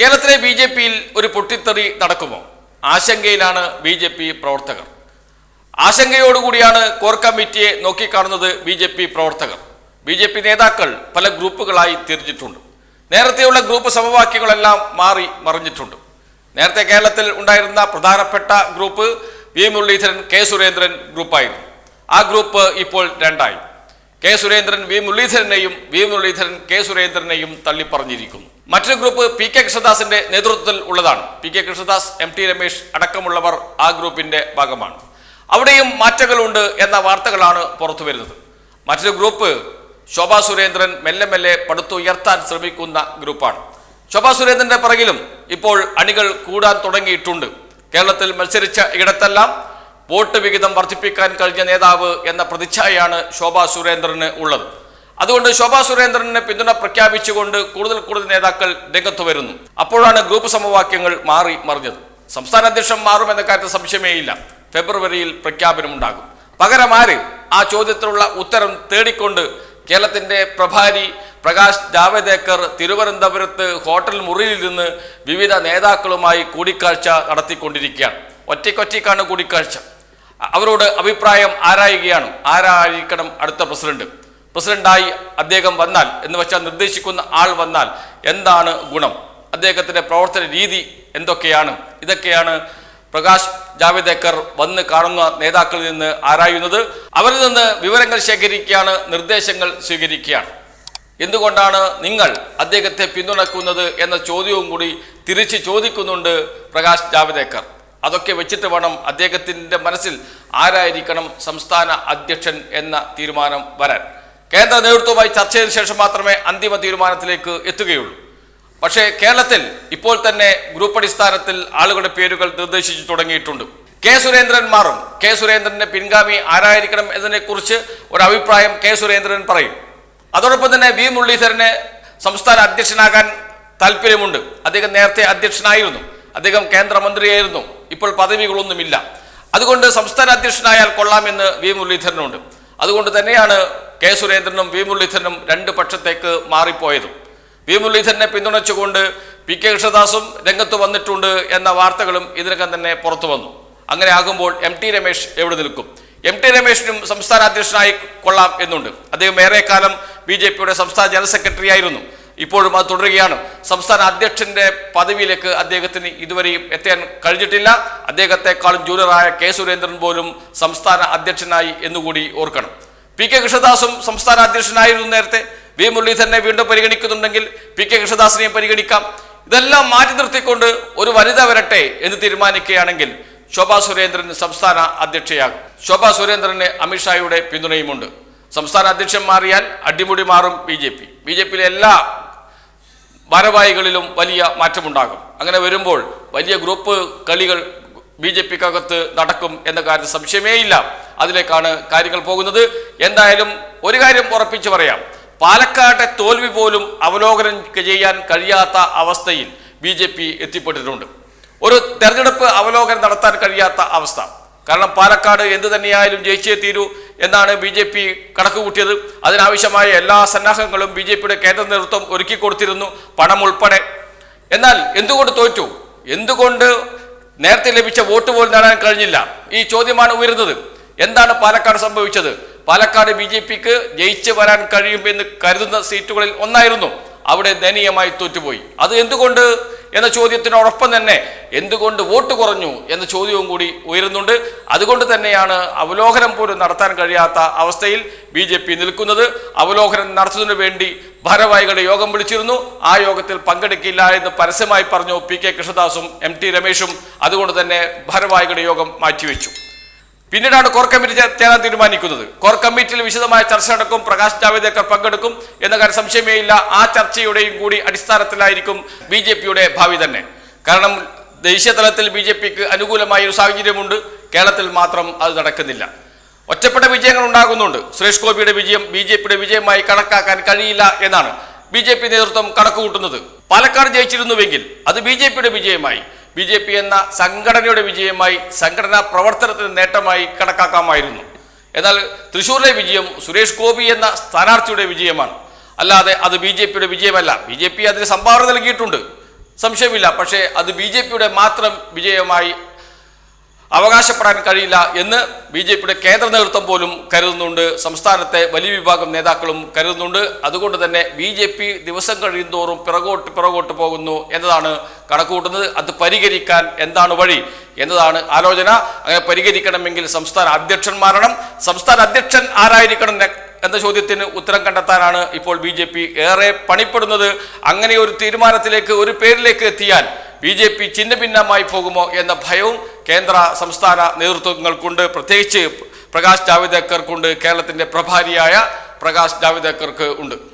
കേരളത്തിലെ B J പിയിൽ ഒരു പൊട്ടിത്തെറി നടക്കുമോ? ആശങ്കയിലാണ് ബി ജെ പി പ്രവർത്തകർ. ആശങ്കയോടുകൂടിയാണ് കോർ കമ്മിറ്റിയെ നോക്കിക്കാണുന്നത് ബി ജെ പി പ്രവർത്തകർ. ബി ജെ പി നേതാക്കൾ പല ഗ്രൂപ്പുകളായി തിരിഞ്ഞിട്ടുണ്ട്. നേരത്തെയുള്ള ഗ്രൂപ്പ് സമവാക്യങ്ങളെല്ലാം മാറി മറിഞ്ഞിട്ടുണ്ട്. നേരത്തെ കേരളത്തിൽ ഉണ്ടായിരുന്ന പ്രധാനപ്പെട്ട group V Muraleedharan K Surendran ഗ്രൂപ്പായിരുന്നു. ആ ഗ്രൂപ്പ് ഇപ്പോൾ രണ്ടായി. കെ സുരേന്ദ്രൻ വി മുരളീധരനെയും വി മുരളീധരൻ കെ സുരേന്ദ്രനെയും തള്ളിപ്പറഞ്ഞിരിക്കുന്നു. മറ്റൊരു ഗ്രൂപ്പ് പി കെ കൃഷ്ണദാസിന്റെ നേതൃത്വത്തിൽ ഉള്ളതാണ്. P K Krishnadas M T Ramesh അടക്കമുള്ളവർ ആ ഗ്രൂപ്പിന്റെ ഭാഗമാണ്. അവിടെയും മാറ്റങ്ങളുണ്ട് എന്ന വാർത്തകളാണ് പുറത്തു വരുന്നത്. മറ്റൊരു ഗ്രൂപ്പ് ശോഭാ സുരേന്ദ്രൻ മെല്ലെ മെല്ലെ പടുത്തുയർത്താൻ ശ്രമിക്കുന്ന ഗ്രൂപ്പാണ് ശോഭാ സുരേന്ദ്രന്റെ പിറകിലും ഇപ്പോൾ അണികൾ കൂടാൻ തുടങ്ങിയിട്ടുണ്ട്. കേരളത്തിൽ മത്സരിച്ച ഇടത്തെല്ലാം വോട്ട് വിഹിതം വർദ്ധിപ്പിക്കാൻ കഴിഞ്ഞ നേതാവ് എന്ന പ്രതിച്ഛായയാണ് ശോഭാ സുരേന്ദ്രന് ഉള്ളത്. അതുകൊണ്ട് ശോഭാ സുരേന്ദ്രനെ പിന്തുണ പ്രഖ്യാപിച്ചുകൊണ്ട് കൂടുതൽ കൂടുതൽ നേതാക്കൾ രംഗത്ത് വരുന്നു. അപ്പോഴാണ് ഗ്രൂപ്പ് സമവാക്യങ്ങൾ മാറി മറിഞ്ഞത്. സംസ്ഥാന അധ്യക്ഷൻ മാറുമെന്ന കാര്യത്തിൽ സംശയമേയില്ല. ഫെബ്രുവരിയിൽ പ്രഖ്യാപനമുണ്ടാകും. പകരം ആര്? ആ ചോദ്യത്തിനുള്ള ഉത്തരം തേടിക്കൊണ്ട് കേരളത്തിന്റെ പ്രഭാരി പ്രകാശ് ജാവദേക്കർ തിരുവനന്തപുരത്ത് ഹോട്ടൽ മുറിയിൽ നിന്ന് വിവിധ നേതാക്കളുമായി കൂടിക്കാഴ്ച നടത്തിക്കൊണ്ടിരിക്കുകയാണ്. ഒറ്റയ്ക്കൊറ്റയ്ക്കാണ് കൂടിക്കാഴ്ച. അവരോട് അഭിപ്രായം ആരായുകയാണ്? ആരായിരിക്കണം അടുത്ത പ്രസിഡന്റ്? പ്രസിഡന്റായി അദ്ദേഹം വന്നാൽ എന്ന് വെച്ചാൽ നിർദ്ദേശിക്കുന്ന ആൾ വന്നാൽ എന്താണ് ഗുണം? അദ്ദേഹത്തിന്റെ പ്രവർത്തന രീതി എന്തൊക്കെയാണ്? ഇതൊക്കെയാണ് പ്രകാശ് ജാവദേക്കർ വന്ന് കാണുന്ന നേതാക്കളിൽ നിന്ന് ആരായുന്നത്? അവരിൽ നിന്ന് വിവരങ്ങൾ ശേഖരിക്കുകയാണ് നിർദ്ദേശങ്ങൾ സ്വീകരിക്കുകയാണ്. എന്തുകൊണ്ടാണ് നിങ്ങൾ അദ്ദേഹത്തെ പിന്തുണക്കുന്നത് എന്ന ചോദ്യവും കൂടി തിരിച്ച് ചോദിക്കുന്നുണ്ട് പ്രകാശ് ജാവദേക്കർ. അതൊക്കെ വെച്ചിട്ട് വേണം അദ്ദേഹത്തിന്റെ മനസ്സിൽ ആരായിരിക്കണം സംസ്ഥാന അധ്യക്ഷൻ എന്ന തീരുമാനം വരാൻ. കേന്ദ്ര നേതൃത്വവുമായി ചർച്ച ചെയ്ത ശേഷം മാത്രമേ അന്തിമ തീരുമാനത്തിലേക്ക് എത്തുകയുള്ളൂ. പക്ഷേ കേരളത്തിൽ ഇപ്പോൾ തന്നെ ഗ്രൂപ്പ് അടിസ്ഥാനത്തിൽ ആളുകളുടെ പേരുകൾ നിർദ്ദേശിച്ചു തുടങ്ങിയിട്ടുണ്ട്. കെ സുരേന്ദ്രൻ മാറും. കെ സുരേന്ദ്രന്റെ പിൻഗാമി ആരായിരിക്കണം എന്നതിനെക്കുറിച്ച് ഒരു അഭിപ്രായം കെ സുരേന്ദ്രൻ പറയും. അതോടൊപ്പം തന്നെ വി മുരളീധരന് സംസ്ഥാന അധ്യക്ഷനാകാൻ താല്പര്യമുണ്ട് അദ്ദേഹം നേരത്തെ അധ്യക്ഷനായിരുന്നു. അദ്ദേഹം കേന്ദ്രമന്ത്രിയായിരുന്നു. ഇപ്പോൾ പദവികളൊന്നുമില്ല. അതുകൊണ്ട് സംസ്ഥാന അധ്യക്ഷനായാൽ കൊള്ളാമെന്ന് വി മുരളീധരനുണ്ട്. അതുകൊണ്ട് തന്നെയാണ് കെ സുരേന്ദ്രനും വി മുരളീധരനും രണ്ട് പക്ഷത്തേക്ക് മാറിപ്പോയതും. വി മുരളീധരനെ പിന്തുണച്ചുകൊണ്ട് പി കെ കൃഷ്ണദാസും രംഗത്ത് വന്നിട്ടുണ്ട് എന്ന വാർത്തകളും ഇതിനകം തന്നെ പുറത്തു വന്നു. അങ്ങനെ ആകുമ്പോൾ എം ടി രമേശ് എവിടെ നിൽക്കും? എം ടി രമേശിനും സംസ്ഥാന അധ്യക്ഷനായി കൊള്ളാം എന്നുണ്ട്. അദ്ദേഹം ഏറെക്കാലം ബി ജെ പിയുടെ സംസ്ഥാന ജനറൽ സെക്രട്ടറി ആയിരുന്നു. ഇപ്പോഴും അത് തുടരുകയാണ്. സംസ്ഥാന അധ്യക്ഷന്റെ പദവിയിലേക്ക് അദ്ദേഹത്തിന് ഇതുവരെയും എത്താൻ കഴിഞ്ഞിട്ടില്ല. അദ്ദേഹത്തെക്കാളും ജൂനിയറായ കെ സുരേന്ദ്രൻ പോലും സംസ്ഥാന അധ്യക്ഷനായി എന്നുകൂടി ഓർക്കണം. പി കെ കൃഷ്ണദാസും സംസ്ഥാന അധ്യക്ഷനായിരുന്നു നേരത്തെ. വി മുരളീധരനെ വീണ്ടും പരിഗണിക്കുന്നുണ്ടെങ്കിൽ പി കെ കൃഷ്ണദാസിനെയും പരിഗണിക്കാം. ഇതെല്ലാം മാറ്റി നിർത്തിക്കൊണ്ട് ഒരു വനിത വരട്ടെ എന്ന് തീരുമാനിക്കുകയാണെങ്കിൽ ശോഭാ സുരേന്ദ്രൻ സംസ്ഥാന അധ്യക്ഷയാകും. ശോഭാ സുരേന്ദ്രന് അമിത്ഷായുടെ പിന്തുണയുമുണ്ട്. സംസ്ഥാന അധ്യക്ഷൻ മാറിയാൽ അടിമുടി മാറും B J P. B J പിയിലെ എല്ലാ ഭാരവാഹികളിലും വലിയ മാറ്റമുണ്ടാകും. അങ്ങനെ വരുമ്പോൾ വലിയ ഗ്രൂപ്പ് കളികൾ ബി ജെ പിക്കകത്ത് നടക്കും എന്ന കാര്യത്തിൽ സംശയമേയില്ല. അതിലേക്കാണ് കാര്യങ്ങൾ പോകുന്നത്. എന്തായാലും ഒരു കാര്യം ഉറപ്പിച്ചു പറയാം. പാലക്കാട്ടെ തോൽവി പോലും അവലോകനം ചെയ്യാൻ കഴിയാത്ത അവസ്ഥയിൽ ബി ജെ പി എത്തിപ്പെട്ടിട്ടുണ്ട്. ഒരു തെരഞ്ഞെടുപ്പ് അവലോകനം നടത്താൻ കഴിയാത്ത അവസ്ഥ. കാരണം പാലക്കാട് എന്ത് തന്നെയായാലും ജയിച്ചേ തീരൂ എന്നാണ് ബി ജെ പി കണക്കുകൂട്ടിയത്. അതിനാവശ്യമായ എല്ലാ സന്നാഹങ്ങളും ബി ജെ പിയുടെ കേന്ദ്ര നേതൃത്വം ഒരുക്കി കൊടുത്തിരുന്നു പണം ഉൾപ്പെടെ. എന്നാൽ എന്തുകൊണ്ട് തോറ്റു? എന്തുകൊണ്ട് നേരത്തെ ലഭിച്ച വോട്ട് പോലും നേടാൻ കഴിഞ്ഞില്ല? ഈ ചോദ്യമാണ് ഉയരുന്നത്. എന്താണ് പാലക്കാട് സംഭവിച്ചത്? പാലക്കാട് ബി ജെ പിക്ക് ജയിച്ചു വരാൻ കഴിയും എന്ന് കരുതുന്ന സീറ്റുകളിൽ ഒന്നായിരുന്നു. അവിടെ ദയനീയമായി തോറ്റുപോയി. അത് എന്തുകൊണ്ട്? എന്ന ചോദ്യത്തിനോടൊപ്പം തന്നെ എന്തുകൊണ്ട് വോട്ട് കുറഞ്ഞു എന്ന ചോദ്യവും കൂടി ഉയരുന്നുണ്ട്. അതുകൊണ്ട് തന്നെയാണ് അവലോകനം പോലും നടത്താൻ കഴിയാത്ത അവസ്ഥയിൽ ബി ജെ പി നിൽക്കുന്നത്. അവലോകനം നടത്തുന്നതിനു വേണ്ടി ഭാരവാഹികളുടെ യോഗം വിളിച്ചിരുന്നു. ആ യോഗത്തിൽ പങ്കെടുക്കില്ല എന്ന് പരസ്യമായി പറഞ്ഞു പി കെ കൃഷ്ണദാസും എം ടി രമേശും. അതുകൊണ്ട് തന്നെ ഭാരവാഹികളുടെ യോഗം മാറ്റിവെച്ചു. പിന്നീടാണ് കോർ കമ്മിറ്റി ചേരാൻ തീരുമാനിക്കുന്നത്. കോർ കമ്മിറ്റിയിൽ വിശദമായ ചർച്ച നടക്കും പ്രകാശ് ജാവദേക്കർ പങ്കെടുക്കും എന്ന കാര്യം സംശയമേയില്ല. ആ ചർച്ചയുടെയും കൂടി അടിസ്ഥാനത്തിലായിരിക്കും ബി ജെ പിയുടെ ഭാവി തന്നെ. കാരണം ദേശീയ തലത്തിൽ ബി ജെ പിക്ക് അനുകൂലമായ ഒരു സാഹചര്യമുണ്ട്. കേരളത്തിൽ മാത്രം അത് നടക്കുന്നില്ല. ഒറ്റപ്പെട്ട വിജയങ്ങൾ ഉണ്ടാകുന്നുണ്ട്. സുരേഷ് ഗോപിയുടെ വിജയം ബി ജെ പിയുടെ വിജയമായി കണക്കാക്കാൻ കഴിയില്ല എന്നാണ് ബി ജെ പി നേതൃത്വം കണക്കുകൂട്ടുന്നത്. പാലക്കാട് ജയിച്ചിരുന്നുവെങ്കിൽ അത് ബി ജെ പിയുടെ വിജയമായി. ബി ജെ പി എന്ന സംഘടനയുടെ വിജയമായി സംഘടനാ പ്രവർത്തനത്തിന് നേട്ടമായി കണക്കാക്കാമായിരുന്നു. എന്നാൽ തൃശൂരിലെ വിജയം സുരേഷ് ഗോപി എന്ന സ്ഥാനാർത്ഥിയുടെ വിജയമാണ്. അല്ലാതെ അത് ബി ജെ പിയുടെ വിജയമല്ല. ബി ജെ പി അതിന് സംഭാവന നൽകിയിട്ടുണ്ട്. സംശയമില്ല. പക്ഷേ അത് ബി ജെ പിയുടെ മാത്രം വിജയമായി അവകാശപ്പെടാൻ കഴിയില്ല എന്ന് ബി ജെ പിയുടെ കേന്ദ്ര നേതൃത്വം പോലും കരുതുന്നുണ്ട്. സംസ്ഥാനത്തെ വലിയ വിഭാഗം നേതാക്കളും കരുതുന്നുണ്ട്. അതുകൊണ്ട് തന്നെ ബി ജെ പി ദിവസം കഴിയുന്തോറും പിറകോട്ട് പിറകോട്ട് പോകുന്നു എന്നതാണ് കണക്കുകൂട്ടുന്നത്. അത് പരിഹരിക്കാൻ എന്താണ് വഴി എന്നതാണ് ആലോചന. അങ്ങനെ പരിഹരിക്കണമെങ്കിൽ സംസ്ഥാന അധ്യക്ഷൻ മാറണം. സംസ്ഥാന അധ്യക്ഷൻ ആരായിരിക്കണം എന്ന ചോദ്യത്തിന് ഉത്തരം കണ്ടെത്താനാണ് ഇപ്പോൾ ബി ജെ പി ഏറെ പണിപ്പെടുന്നത്. അങ്ങനെ ഒരു തീരുമാനത്തിലേക്ക് ഒരു പേരിലേക്ക് എത്തിയാൽ ബി ജെ പി ചിന്ന ഭിന്നമായി പോകുമോ എന്ന ഭയവും കേന്ദ്ര സംസ്ഥാന നേതൃത്വങ്ങൾക്കുണ്ട്. പ്രത്യേകിച്ച് പ്രകാശ് ജാവ്ദേക്കർക്കുണ്ട്. കേരളത്തിന്റെ പ്രഭാരിയായ പ്രകാശ് ജാവ്ദേക്കർക്ക് ഉണ്ട്.